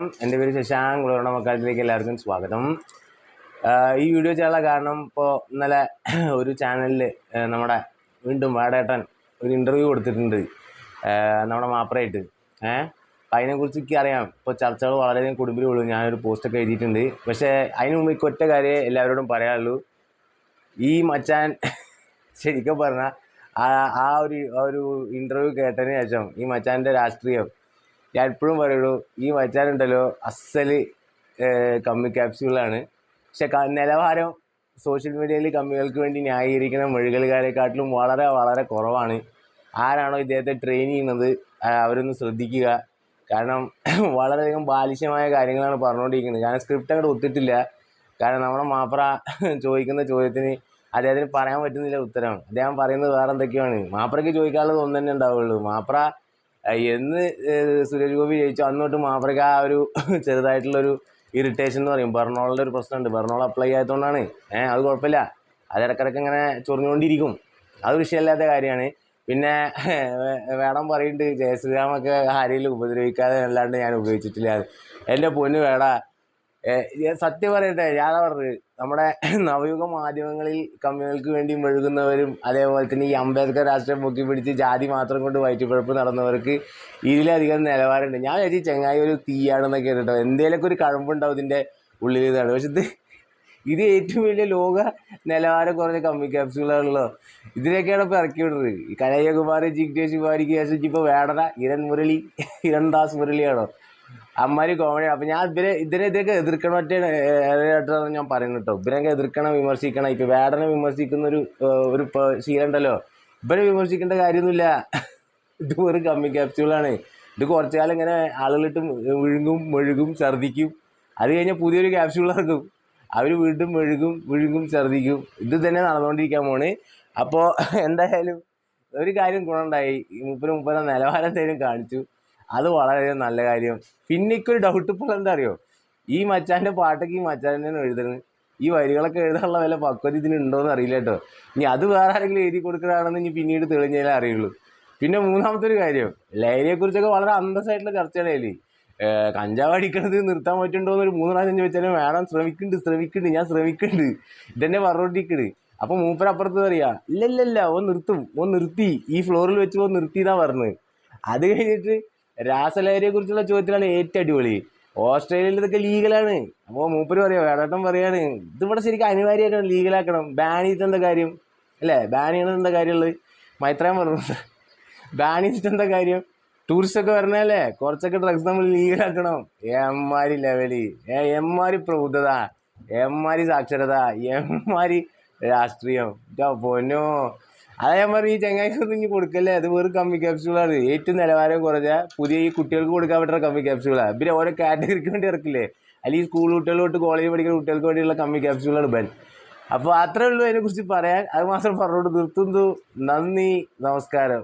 എന്റെ പേര് ശശാങ്ക് കുളവണ മക്കാലത്തിലേക്ക് എല്ലാവർക്കും സ്വാഗതം. ഈ വീഡിയോ ചെയ്യാനുള്ള കാരണം ഇപ്പോൾ ഇന്നലെ ഒരു ചാനലിൽ നമ്മുടെ വീണ്ടും വാടേട്ടൻ ഒരു ഇന്റർവ്യൂ കൊടുത്തിട്ടുണ്ട്. നമ്മുടെ മാപ്പറായിട്ട് ഏഹ് അതിനെക്കുറിച്ച് എനിക്ക് അറിയാം. ഇപ്പോൾ ചർച്ചകൾ വളരെയധികം കുടുംബിലുള്ളൂ ഞാനൊരു പോസ്റ്റൊക്കെ എഴുതിയിട്ടുണ്ട്. പക്ഷേ അതിന് മുമ്പ് എനിക്ക് ഒറ്റ കാര്യമേ എല്ലാവരോടും പറയാനുള്ളൂ. ഈ മച്ചാൻ ശരിക്കും പറഞ്ഞാൽ ആ ഒരു ഒരു ഇന്റർവ്യൂ കേട്ടതിന് ശേഷം ഈ മച്ചാന്റെ രാഷ്ട്രീയം ഞാൻ എപ്പോഴും പറയുള്ളൂ ഈ മച്ചാനുണ്ടല്ലോ അസൽ കമ്മി ക്യാപ്സ്യൂളാണ്. പക്ഷെ നിലവാരം സോഷ്യൽ മീഡിയയിൽ കമ്മികൾക്ക് വേണ്ടി ന്യായീകരിക്കുന്ന മെഴുകലുകാരെക്കാട്ടിലും വളരെ വളരെ കുറവാണ്. ആരാണോ ഇദ്ദേഹത്തെ ട്രെയിൻ ചെയ്യുന്നത് അവരൊന്ന് ശ്രദ്ധിക്കുക. കാരണം വളരെയധികം ബാലിശ്യമായ കാര്യങ്ങളാണ് പറഞ്ഞുകൊണ്ടിരിക്കുന്നത്. കാരണം സ്ക്രിപ്റ്റ് അങ്ങോട്ട് ഒത്തിട്ടില്ല. കാരണം നമ്മുടെ മാപ്ര ചോദിക്കുന്ന ചോദ്യത്തിന് അദ്ദേഹത്തിന് പറയാൻ പറ്റുന്നില്ല ഉത്തരം. അദ്ദേഹം പറയുന്നത് വേറെ എന്തൊക്കെയാണ് മാപ്രയ്ക്ക് ചോദിക്കാനുള്ളത് ഒന്നു തന്നെ ഉണ്ടാവുള്ളൂ മാപ്ര എന്ന് സുരേഷ് ഗോപി ജയിച്ചു അന്ന് തൊട്ട് മാപ്രയ്ക്ക് ആ ഒരു ചെറുതായിട്ടുള്ളൊരു ഇറിറ്റേഷൻ എന്ന് പറയും. ബെർണോളിന്റെ ഒരു പ്രശ്നമുണ്ട്. ബെർണോൾ അപ്ലൈ ആയതുകൊണ്ടാണ്. ഏഹ് അത് കുഴപ്പമില്ല. അത് ഇടക്കിടക്ക് ഇങ്ങനെ ചൊറിഞ്ഞുകൊണ്ടിരിക്കും. അത് വിഷയമില്ലാത്ത കാര്യമാണ്. പിന്നെ വേടം പറയുന്നുണ്ട് ജയശ്രീരാമൊക്കെ ആരെങ്കിലും ഉപദ്രവിക്കാതെ അല്ലാണ്ട് ഞാൻ ഉപയോഗിച്ചിട്ടില്ല. എന്റെ പൊന്ന് വേട സത്യം പറയട്ടെ യാതാ പറഞ്ഞത് നമ്മുടെ നവയുഗ മാധ്യമങ്ങളിൽ കമ്മ്യൂണികൾക്ക് വേണ്ടി മെഴുകുന്നവരും അതേപോലെ തന്നെ ഈ അംബേദ്കർ രാഷ്ട്രം പൊക്കി പിടിച്ച് ജാതി മാത്രം കൊണ്ട് വയറ്റുപിഴപ്പ് നടന്നവർക്ക് ഇതിലധികം നിലവാരമുണ്ട്. ഞാൻ വിചാരിച്ചു ചെങ്ങായി ഒരു തീയാണെന്നൊക്കെ കേട്ടോ എന്തേലൊക്കെ ഒരു കഴമ്പുണ്ടാവും ഇതിന്റെ ഉള്ളിൽ ഇതാണ് പക്ഷെ ഇത് ഇത് ഏറ്റവും വലിയ ലോക നിലവാരം കുറഞ്ഞ കമ്മി ക്യാപ്സുകളാണല്ലോ ഇതിനൊക്കെയാണ് ഇപ്പോൾ ഇറക്കി വിടുന്നത് കനയ്യകുമാരി ജിഗ്നേഷ് കുമാരിക്ക് ശേഷം ഇപ്പോൾ വേടന ഇരൺ മുരളി ഇരൺദാസ് മുരളിയാണോ? അമ്മാരി കോമഡി അപ്പം ഞാൻ ഇവരെ ഇതിനെ ഇതൊക്കെ എതിർക്കണം ഒറ്റ ഏതായിട്ടാണ് ഞാൻ പറയുന്നത് കേട്ടോ. ഇവരൊക്കെ എതിർക്കണം വിമർശിക്കണം. ഇപ്പം വേടനെ വിമർശിക്കുന്ന ഒരു ഒരു ശീലമുണ്ടല്ലോ. ഇവരെ വിമർശിക്കേണ്ട കാര്യമൊന്നുമില്ല. ഇത് വെറും കമ്മി ക്യാപ്സ്യൂളാണ് ഇത് കുറച്ചു കാലം ഇങ്ങനെ ആളുകളിട്ട് വിഴുങ്ങും മെഴുകും ഛർദ്ദിക്കും. അത് കഴിഞ്ഞാൽ പുതിയൊരു ക്യാപ്സ്യൂൾ ഇറക്കും. അവർ വീണ്ടും മെഴുകും വിഴുങ്ങും ഛർദ്ദിക്കും. ഇത് തന്നെ നടന്നുകൊണ്ടിരിക്കാൻ പോണ്. അപ്പോൾ എന്തായാലും ഒരു കാര്യം ഗുണമുണ്ടായി. മുപ്പത് മുപ്പത് നിലവാരം തരും കാണിച്ചു. അത് വളരെ നല്ല കാര്യം. പിന്നെ എനിക്കൊരു ഡൗട്ട് ഇപ്പോൾ എന്താ അറിയോ ഈ മച്ചാന്റെ പാട്ടൊക്കെ ഈ മച്ചാൻ തന്നെയാണ് എഴുതുന്നത് ഈ വരികളൊക്കെ എഴുതാനുള്ള വില പക്വത ഇതിന് ഉണ്ടോയെന്ന് അറിയില്ല കേട്ടോ. ഇനി അത് വേറെ ആരെങ്കിലും എഴുതി കൊടുക്കുന്നതാണെന്ന് ഇനി പിന്നീട് തെളിഞ്ഞാലേ അറിയുള്ളൂ. പിന്നെ മൂന്നാമത്തെ ഒരു കാര്യം ലഹരിയെക്കുറിച്ചൊക്കെ വളരെ അന്തസ്സായിട്ടുള്ള ചർച്ചയാണ് അതിൽ കഞ്ചാവ് അടിക്കണത് നിർത്താൻ പറ്റുന്നുണ്ടോ എന്നൊരു മൂന്ന് പ്രാവശ്യം ചോദിച്ചാലും വേണം ശ്രമിക്കുന്നുണ്ട് ശ്രമിക്കുന്നുണ്ട് ഞാൻ ശ്രമിക്കുന്നുണ്ട്. ഇതന്നെ പറഞ്ഞോണ്ടിരിക്കണ്. അപ്പൊ മൂപ്പരപ്പുറത്ത് പറയാ ഇല്ല ഇല്ല ഇല്ല ഓൻ നിർത്തും ഓൻ നിർത്തി ഈ ഫ്ലോറിൽ വെച്ച് ഓൻ നിർത്തി എന്നാ പറഞ്ഞത് അത് കഴിഞ്ഞിട്ട് രാസലഹരിയെ കുറിച്ചുള്ള ചോദ്യത്തിലാണ് ഏറ്റവും അടിപൊളി. ഓസ്ട്രേലിയയിൽ ഇതൊക്കെ ലീഗലാണ് അപ്പോൾ മൂപ്പര് പറയാ വേടട്ടം പറയാണ് ഇതിവിടെ ശരിക്കും അനിവാര്യമാക്കണം ലീഗലാക്കണം ബാൻ ചെയ്തിട്ട് എന്താ കാര്യം? അല്ലേ? ബാൻ ചെയ്യണത് എന്താ കാര്യമുള്ളത്? മൈത്രയും പറഞ്ഞു. ബാൻ ചെയ്തിട്ട് എന്താ കാര്യം? ടൂറിസ്റ്റ് ഒക്കെ വരണല്ലേ കുറച്ചൊക്കെ ഡ്രഗ്സ് നമ്മൾ ലീഗലാക്കണം എമ്മാരി ലെവൽ ഏ എമ്മാരി പ്രബുദ്ധത എമ്മാരി സാക്ഷരത. എമ്മാരി രാഷ്ട്രീയം. പൊന്നോ. അതാ ഞാൻ പറഞ്ഞു ഈ ചങ്ങായിക്കൊന്നും ഇനി കൊടുക്കല്ലേ? അത് വെറും കമ്മി ക്യാപ്സ്യൂളാണ് ഏറ്റവും നിലവാരം കുറഞ്ഞ പുതിയ ഈ കുട്ടികൾക്ക് കൊടുക്കാൻ പറ്റുന്ന കമ്മി ക്യാപ്സ്യൂളാണ് പിന്നെ ഓരോ കാറ്റഗറിക്ക് വേണ്ടി ഇറക്കില്ലേ? അല്ലെങ്കിൽ സ്കൂൾ കുട്ടികൾ തൊട്ട് കോളേജ് പഠിക്കുന്ന കുട്ടികൾക്ക് വേണ്ടിയുള്ള കമ്മി ക്യാപ്സ്യൂളാണ് ബെൻ അപ്പോൾ അത്രേ ഉള്ളൂ അതിനെക്കുറിച്ച് പറയാൻ. അത് മാത്രം പറഞ്ഞുകൊണ്ട് നിർത്തുന്നു. നന്ദി നമസ്കാരം.